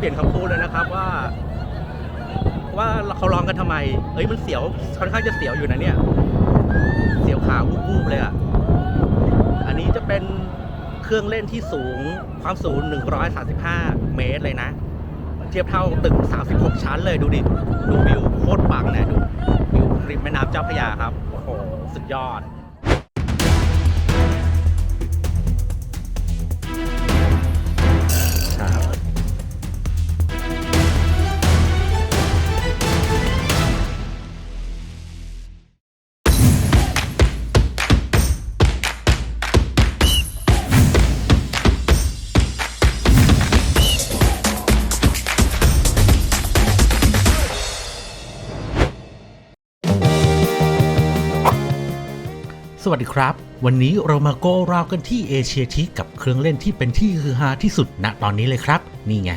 เปลี่ยนคำพูดเลยนะครับว่า ว่าเขาร้องกันทำไม เอ้ยมันเสียวค่อนข้างจะเสียวอยู่นะเนี่ย เสียวขาวูบๆเลยอะ อันนี้จะเป็นเครื่องเล่นที่สูงความสูง 135 เมตรเลยนะ เทียบเท่าตึก 36 ชั้นเลยดูดิ ดูวิวโคตรปังเนี่ยดูวิวริมแม่น้ำเจ้าพระยาครับ โอ้โห สุดยอด สวัสดีครับ วันนี้เรามาโก้ราวกันที่เอเชียทีกับเครื่องเล่นที่เป็นที่ฮือฮาที่สุดณตอนนี้เลยครับ นี่ไง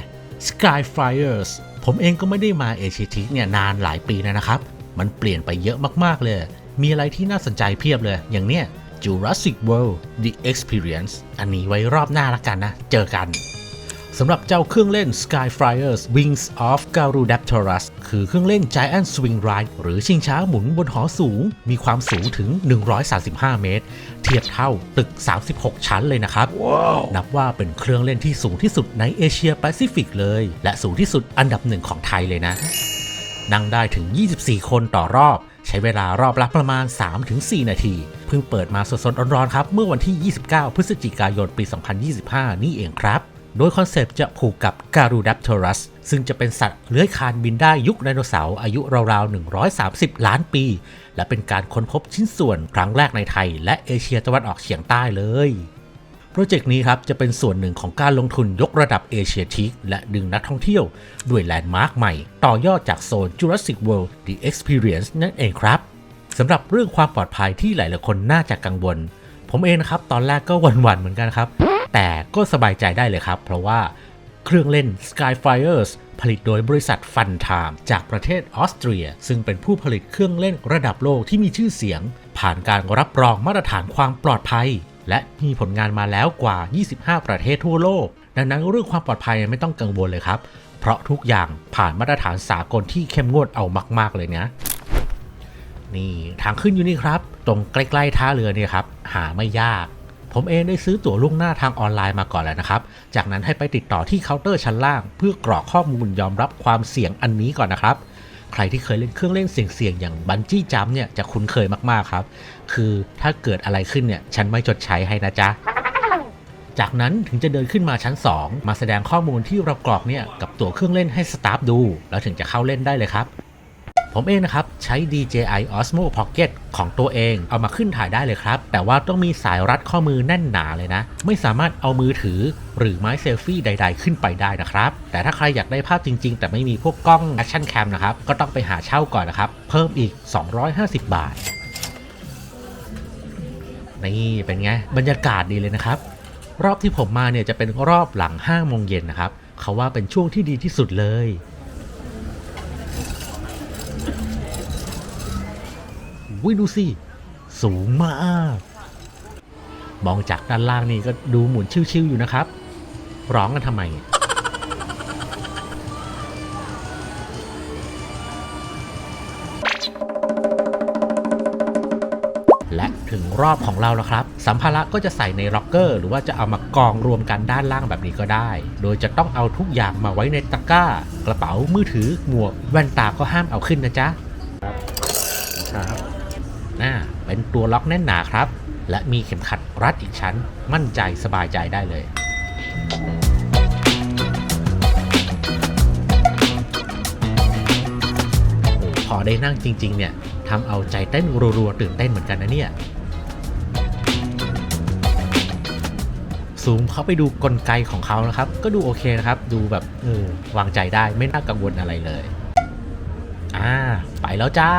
Skyflyers ผมเองก็ไม่ได้มาเอเชียทีเนี่ยนานหลายปีแล้วนะครับ มันเปลี่ยนไปเยอะมากๆเลย มีอะไรที่น่าสนใจเพียบเลย อย่างเนี้ย Jurassic World The Experience อันนี้ไว้รอบหน้าละกันนะ เจอกัน สำหรับเจ้าเครื่องเล่น Skyflyers Wings of Garudaptorus คือเครื่องเล่น Giant Swing Ride หรือชิงช้าหมุนบนหอสูง มีความสูงถึง 135 เมตร เทียบเท่าตึก 36 ชั้นเลยนะครับนับว่าเป็นเครื่องเล่นที่สูงที่สุดในเอเชียแปซิฟิกเลย และสูงที่สุดอันดับหนึ่งของไทยเลยนะ นั่งได้ถึง 24 คนต่อรอบใช้เวลารอบละประมาณ 3-4 นาที เพิ่งเปิดมาสดๆ ร้อนๆ ครับ เมื่อวันที่ 29 พฤศจิกายน ปี 2025 นี่เองครับ โดยคอนเซปต์จะผูกกับ Garudaptorus ซึ่งจะเป็นสัตว์เลื้อยคลานบินได้ยุคไดโนเสาร์อายุราวๆ 130 ล้านปี และเป็นการค้นพบชิ้นส่วนครั้งแรกในไทย และเอเชียตะวันออกเฉียงใต้เลยโปรเจกต์นี้ครับจะเป็นส่วนหนึ่งของการลงทุนยกระดับเอเชียทีคและดึงนักท่องเที่ยว ด้วยแลนด์มาร์คใหม่ ต่อยอดจากโซน Jurassic World The Experience นั่นเองครับสำหรับเรื่องความปลอดภัยที่หลายๆคนน่าจะกังวล ผมเองนะครับตอนแรกก็หวั่นๆเหมือนกันครับ แต่ก็สบายใจได้เลยครับ เพราะว่าเครื่องเล่น Skyflyers ผลิตโดยบริษัท Funtime จากประเทศออสเตรีย ซึ่งเป็นผู้ผลิตเครื่องเล่นระดับโลกที่มีชื่อเสียง ผ่านการรับรองมาตรฐานความปลอดภัย และมีผลงานมาแล้วกว่า 25 ประเทศทั่วโลก ดังนั้นเรื่องความปลอดภัยไม่ต้องกังวลเลยครับ เพราะทุกอย่างผ่านมาตรฐานสากลที่เข้มงวดเอามาก ๆ เลยนะนี่ทางขึ้นอยู่นี่ครับ ตรงใกล้ ๆ ท่าเรือเนี่ยครับ หาไม่ยาก ผมเองได้ซื้อตั๋วล่วงหน้าทางออนไลน์มาก่อนแล้วนะครับ จากนั้นให้ไปติดต่อที่เคาน์เตอร์ชั้นล่าง เพื่อกรอกข้อมูลยอมรับความเสี่ยงอันนี้ก่อนนะครับ ใครที่เคยเล่นเครื่องเล่นเสี่ยงๆอย่างบันจี้จัมป์เนี่ยจะคุ้นเคยมากๆครับ คือถ้าเกิดอะไรขึ้นเนี่ยฉันไม่จดใช้ให้นะจ๊ะจากนั้นถึงจะเดินขึ้นมาชั้น 2 มาแสดงข้อมูลที่เรากรอกเนี่ยกับตั๋วเครื่องเล่นให้สตาฟดู แล้วถึงจะเข้าเล่นได้เลยครับ ผมเองนะครับ ใช้ DJI Osmo Pocket ของตัวเอง เอามาขึ้นถ่ายได้เลยครับ แต่ว่าต้องมีสายรัดข้อมือแน่นหนาเลยนะ ไม่สามารถเอามือถือหรือไม้เซลฟี่ใด ๆ ขึ้นไปได้นะครับ แต่ถ้าใครอยากได้ภาพจริง ๆ แต่ไม่มีพวกกล้อง Action Cam นะครับ ก็ต้องไปหาเช่าก่อนนะครับ เพิ่มอีก 250 บาท นี่เป็นไง บรรยากาศดีเลยนะครับ รอบที่ผมมาเนี่ยจะเป็นรอบหลัง5โมงเย็นนะครับ เขาว่าเป็นช่วงที่ดีที่สุดเลย วิดูสิ สูงมาก มองจากด้านล่างนี่ก็ดูหมุนชิวๆอยู่นะครับ ร้องกันทำไม และถึงรอบของเราแล้วครับ สัมภาระก็จะใส่ในล็อกเกอร์ หรือว่าจะเอามากองรวมกันด้านล่างแบบนี้ก็ได้ โดยจะต้องเอาทุกอย่างมาไว้ในตะกร้า กระเป๋ามือถือหมวกแว่นตาก็ห้ามเอาขึ้นนะจ๊ะครับ น่าเป็นตัวล็อกแน่นหนาครับ และมีเข็มขัดรัดอีกชั้น มั่นใจสบายใจได้เลยพอได้นั่งจริง ๆ เนี่ยทำเอาใจเต้นรัวๆตื่นเต้นเหมือนกันนะเนี่ยซูมเข้าไปดูกลไกของเขานะครับ ก็ดูโอเคนะครับ ดูแบบเออวางใจได้ไม่น่ากังวลอะไรเลย อ่า ไปแล้วจ้า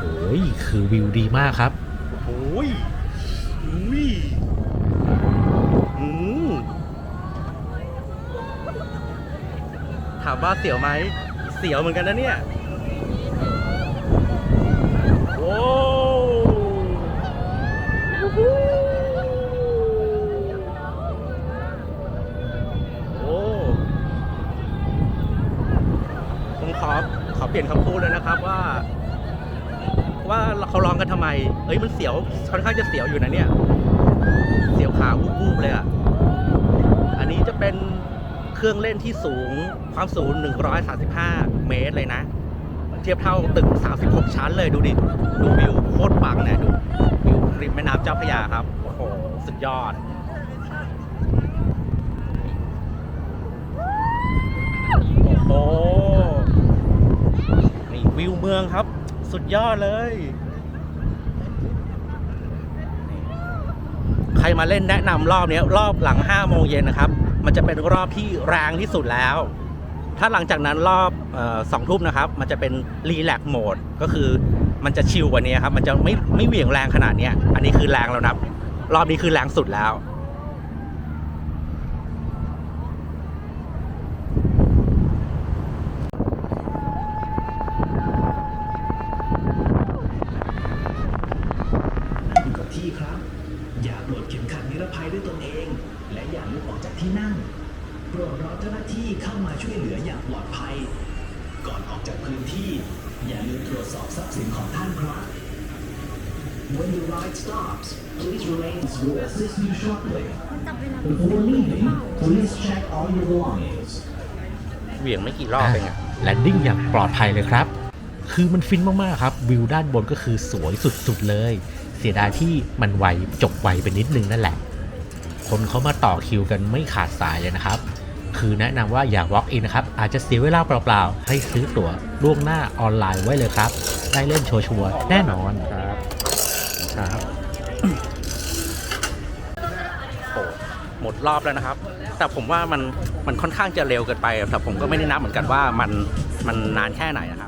โอ้ย คือวิวดีมากครับ โอ้ยอุ้ยอืมถามว่าเสียวไหม เสียวเหมือนกันนะเนี่ย โอ้ โอ้ผมขอขอเปลี่ยนคำพูดเลยนะครับว่า ว่าเขาร้องกันทำไม เอ้ยมันเสียวค่อนข้างจะเสียวอยู่นะเนี่ย เสียวขาวูบๆเลยอะ อันนี้จะเป็นเครื่องเล่นที่สูงความสูง 135 เมตรเลยนะ เทียบเท่าตึก 36 ชั้นเลยดูดิ ดูวิวโคตรปังเนี่ยดูวิวริมแม่น้ำเจ้าพระยาครับ โอ้โห สุดยอดโอ้โหนี่วิวเมืองครับ สุดยอดเลย ใค รมาเล่นแนะนำรอบนี้รอบหลัง5โมงเย็นนะครับ มันจะเป็นรอบที่แรงที่สุดแล้ว ถ้าหลังจากนั้นรอบสองทุ่มนะครับ มันจะเป็นรีแลกโหมดก็คือมันจะชิลกว่านี้ครับ มันจะไม่ไม่เหวี่ยงแรงขนาดนี้อันนี้คือแรงแล้วนะครับรอบนี้คือแรงสุดแล้วที่ครับ อย่าปลดเข็มขัดนิรภัยด้วยตนเอง และอย่าลุกออกจากที่นั่งโปรดรอเจ้าหน้าที่เข้ามาช่วยเหลืออย่างปลอดภัย ก่อนออกจากพื้นที่ อย่าลืมตรวจสอบทรัพย์สินของท่านครับ When the ride stops, please remain. We'll assist you shortly. Before leaving, please check all your belongings. เหวี่ยงไม่กี่รอบเองอะแลนดิ้งอย่างปลอดภัยเลยครับ คือมันฟินมากๆครับ วิวด้านบนก็คือสวยสุดๆเลย เสียดายที่มันไวจบไวไปนิดนึงนั่นแหละ คนเขามาต่อคิวกันไม่ขาดสายเลยนะครับ คือแนะนำว่าอย่า walk in นะครับ อาจจะเสียเวลาเปล่าๆ ให้ซื้อตั๋วล่วงหน้าออนไลน์ไว้เลยครับ ได้เล่นโชัวร์ๆแน่นอนครับครับโอ้หมดรอบแล้วนะครับ แต่ผมว่ามันมันค่อนข้างจะเร็วเกินไปแต่ผมก็ไม่ได้นับเหมือนกันว่ามันมันนานแค่ไหนนะครับ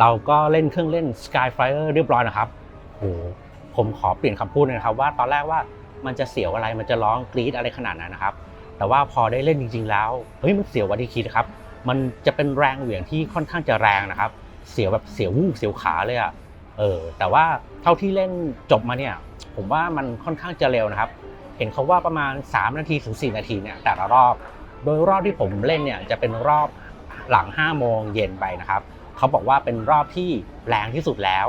เราก็เล่นเครื่องเล่น Skyflyer เรียบร้อยนะครับโหผมขอเปลี่ยนคำพูดนะครับ ว่าตอนแรกว่ามันจะเสียวอะไรมันจะร้องกรี๊ดอะไรขนาดนั้นนะครับ แต่ว่าพอได้เล่นจริง ๆ แล้วเฮ้ยมันเสียวกว่าที่คิดครับ มันจะเป็นแรงเหวี่ยงที่ค่อนข้างจะแรงนะครับ เสียวแบบเสียววูบเสียวขาเลยอะเออแต่ว่าเท่าที่เล่นจบมาเนี่ย ผมว่ามันค่อนข้างจะเร็วนะครับ เห็นเขาว่าประมาณ 3 นาทีถึง4นาทีเนี่ยแต่ละรอบ โดยรอบที่ผมเล่นเนี่ยจะเป็นรอบหลัง5โมงเย็นไปนะครับ เขาบอกว่าเป็นรอบที่แรงที่สุดแล้ว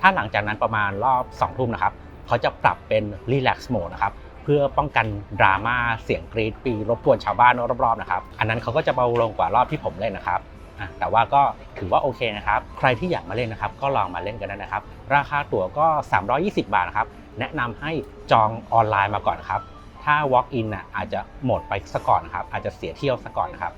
ถ้าหลังจากนั้นประมาณรอบ2ทุ่มนะครับเขาจะปรับเป็น relax mode นะครับเพื่อป้องกันดราม่าเสียงกรีดปีรบกวนชาวบ้านรอบๆนะครับอันนั้นเขาก็จะเบาลงกว่ารอบที่ผมเล่นนะครับอะแต่ว่าก็ถือว่าโอเคนะครับ ใครที่อยากมาเล่นนะครับ ก็ลองมาเล่นกันได้นะครับ ราคาตั๋วก็ 320 บาทนะครับ แนะนำให้จองออนไลน์มาก่อนครับ ถ้า walk in น่ะอาจจะหมดไปซะก่อนนะครับ อาจจะเสียเที่ยวซะก่อนนครับ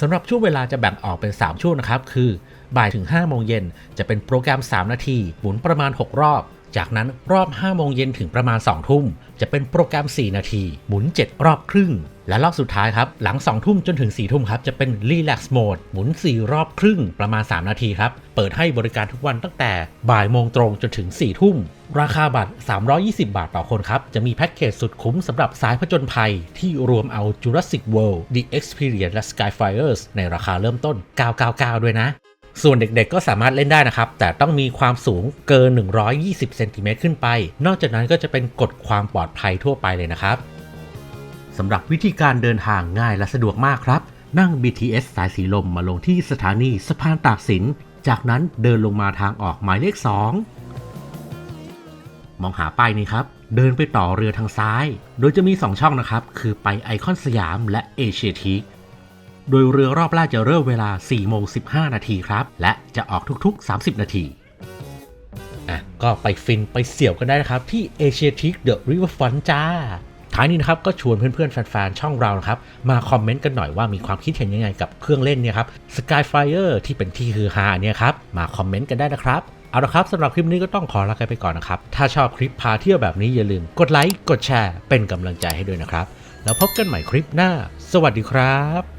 สำหรับช่วงเวลาจะแบ่งออกเป็น 3 ช่วงนะครับ คือ บ่ายถึง5โมงเย็นจะเป็นโปรแกรม 3 นาที หมุนประมาณ 6 รอบ จากนั้นรอบ5โมงเย็นถึงประมาณ 2 ทุ่ม จะเป็นโปรแกรม 4 นาที หมุน 7 รอบครึ่ง และรอบสุดท้ายครับ หลัง 2 ทุ่มจนถึง 4 ทุ่มครับ จะเป็น Relax Mode หมุน 4 รอบครึ่ง ประมาณ 3 นาทีครับ เปิดให้บริการทุกวันตั้งแต่บ่ายโมงตรงจนถึง 4 ทุ่ม ราคาบัตร 320 บาทต่อคนครับ จะมีแพ็กเกจสุดคุ้มสำหรับสายผจญภัย ที่รวมเอา Jurassic World The Experience และ Skyflyers ในราคาเริ่มต้น 999 ด้วยนะ ส่วนเด็กๆก็สามารถเล่นได้นะครับ แต่ต้องมีความสูงเกิน 120เซนติเมตรขึ้นไป นอกจากนั้นก็จะเป็นกฎความปลอดภัยทั่วไปเลยนะครับสำหรับวิธีการเดินทางง่ายและสะดวกมากครับ นั่ง BTS สายสีลมมาลงที่สถานีสะพานตากสิน จากนั้นเดินลงมาทางออกหมายเลข 2 มองหาป้ายนี้ครับ เดินไปต่อเรือทางซ้าย โดยจะมี 2 ช่องนะครับ คือไปไอคอนสยามและเอเชียทีค โดยเรือรอบแรกจะเริ่มเวลา 4 โมง 15 นาทีครับ และจะออกทุกๆ 30 นาที อะ ก็ไปฟินไปเสี่ยวกันได้นะครับ ที่ Asia t i c The Riverfront จ้า ท้ายนี้นะครับ ก็ชวนเพื่อนๆ แฟนๆ ช่องเรานะครับ มาคอมเมนต์กันหน่อยว่ามีความคิดเห็นยังไงกับเครื่องเล่นเนี่ยครับ Skyflyer ที่เป็นที่ฮือฮาเนี่ยครับ มาคอมเมนต์กันได้นะครับเอาละครับสำหรับคลิปนี้ก็ต้องขอลากันไปก่อนนะครับ ถ้าชอบคลิปพาเที่ยวแบบนี้อย่าลืมกดไลค์กดแชร์เป็นกำลังใจให้ด้วยนะครับ แล้วพบกันใหม่คลิปหน้า สวัสดีครับ